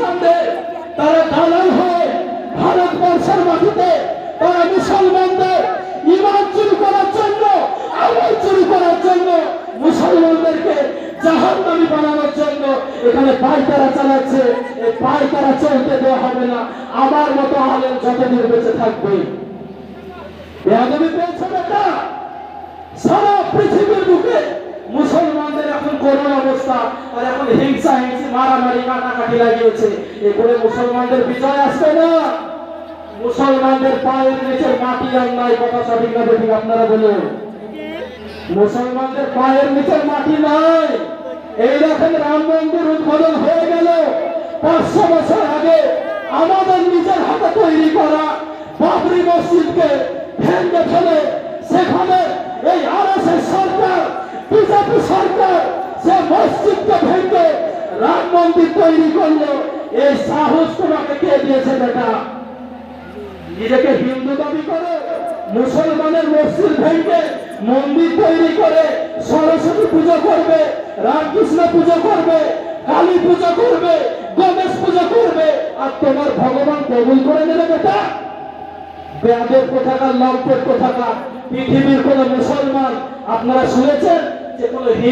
খ্রিস্টানদের তারা দালাল হয়ে ভারতবর্ষের মাটিতে তারা মুসলমানদের ইমান চুরি করার জন্য, আমল চুরি করার জন্য, মুসলমানদেরকে জাহান্নামী বানানোর জন্য এখানে পাইকারা চালাচ্ছে। এই পাইকারা চলতে দেওয়া হবে না। আমার মতো আলেম যতদিন বেঁচে থাকবে। বেয়াদবি পেয়েছে বেটা। সারা করোনা অবস্থা, আর এখন হিংসা, হিংসি, মারামারি কাটাকাটি লাগিয়েছে। এগুলো মুসলমানদের বিজয় আসবে না। মুসলমানদের পায়ের নিচে মাটি নাই, কথা সঠিক না ঠিক আপনারা বলুন। মুসলমানদের পায়ের নিচে মাটি নাই। এই রকম রাম মন্দির উদ্বোধন হয়ে গেল। পাঁচশো বছর আগে আমাদের নিজের হাতে তৈরি করা বাবরি মসজিদকে ভেঙে ফেলে সেখানে এই মন্দির তৈরি করল। এই সাহস তোমাকে কে দিয়েছে বেটা? নিজেকে হিন্দু দাবি করে, মুসলমানের মসজিদ ভেঙে মন্দির তৈরি করে, সরস্বতী পুজো করবে, রামকৃষ্ণ পুজো করবে, কালী পুজো করবে, গণেশ পুজো করবে, আর তোমার ভগবান কবুল করে নেবে বেটা? বেদের কোথাকার লম্পট কোথাকার, পৃথিবীর কোন মুসলমান, আপনারা শুনেছেন যে কোন হিন্দু